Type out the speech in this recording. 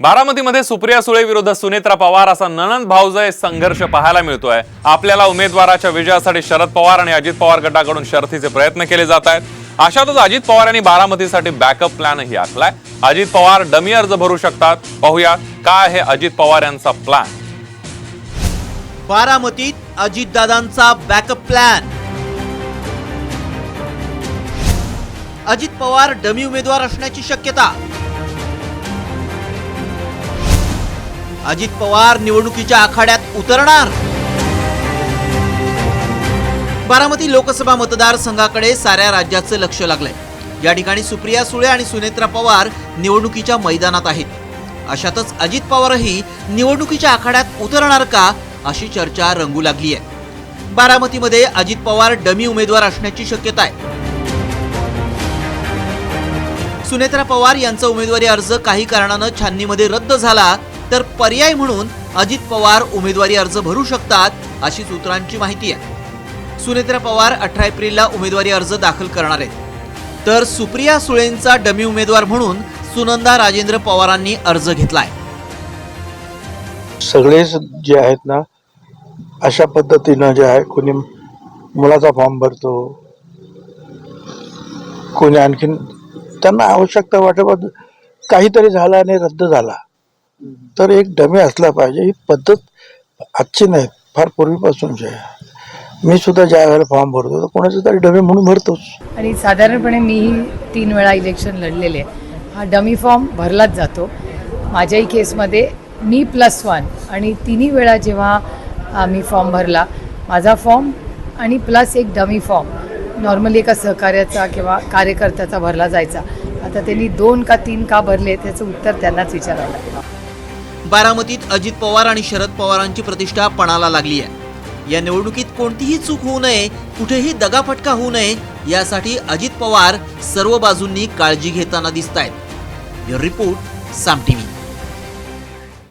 बारामतीमध्ये सुप्रिया सुळे विरुद्ध सुनेत्रा पवार असा ननंद भाऊजय संघर्ष पाहायला मिळतोय. आपल्याला उमेदवाराच्या विजयासाठी शरद पवार आणि अजित पवार गटाकडून शर्थीचे प्रयत्न केले जात आहेत. अशातच अजित पवार यांनी बारामतीसाठी बॅकअप प्लॅनही आखलाय. अजित पवार डमी अर्ज भरू शकतात. पाहूया काय आहे अजित पवार यांचा प्लॅन बारामतीत अजितदादांचा backup plan Ajit Pawar dummy उमेदवार असण्याची शक्यता. अजित पवार निवडणुकीच्या आखाड्यात उतरणार. बारामती लोकसभा मतदारसंघाकडे साऱ्या राज्याचं लक्ष लागलंय. या ठिकाणी सुप्रिया सुळे आणि सुनेत्रा पवार निवडणुकीच्या मैदानात आहेत. अशातच अजित पवारही निवडणुकीच्या आखाड्यात उतरणार का अशी चर्चा रंगू लागली आहे बारामतीमध्ये अजित पवार डमी उमेदवार असण्याची शक्यता आहे. सुनेत्रा पवार यांचा उमेदवारी अर्ज काही कारणानं छाननीमध्ये रद्द झाला तर पर्याय म्हणून अजित पवार उमेदवारी अर्ज भरू शकतात अशी सूत्रांची माहिती आहे. सुनेत्रा पवार अठरा एप्रिलला उमेदवारी अर्ज दाखल करणार आहेत. तर सुप्रिया सुळेंचा डमी उमेदवार म्हणून सुनंदा राजेंद्र पवारांनी अर्ज घेतलाय. सगळेच जे आहेत ना अशा पद्धतीनं जे आहे कोणी मुलाचा फॉर्म भरतो कोणी आणखीन त्यांना आवश्यकता वाटत काहीतरी झाला आणि रद्द झाला. तर एक डमे असला पाहिजे ही पद्धत आजची नाही फार पूर्वीपासूनची आहे. मी सुद्धा ज्या वेळेला फॉर्म भरतो तर कोणाचे तरी डमे म्हणून भरतोच. आणि साधारणपणे मीही तीन वेळा इलेक्शन लढलेले आहे. हा डमी फॉर्म भरलाच जातो. माझ्याही केसमध्ये मी प्लस वन आणि तिन्ही वेळा जेव्हा मी फॉर्म भरला माझा फॉर्म आणि प्लस एक डमी फॉर्म नॉर्मली एका सहकार्याचा किंवा कार्यकर्त्याचा भरला जायचा. आता त्यांनी दोन का तीन का भरले त्याचं उत्तर त्यांनाच विचारावं लागतं. बारामतीत अजित पवार आणि शरद पवारांची प्रतिष्ठा पणाला लागली आहे. या निवडणुकीत कोणतीही चूक होऊ नये कुठेही दगाफटका होऊ नये यासाठी अजित पवार सर्व बाजूंनी काळजी घेताना दिसत आहेत रिपोर्ट साम टीव्ही.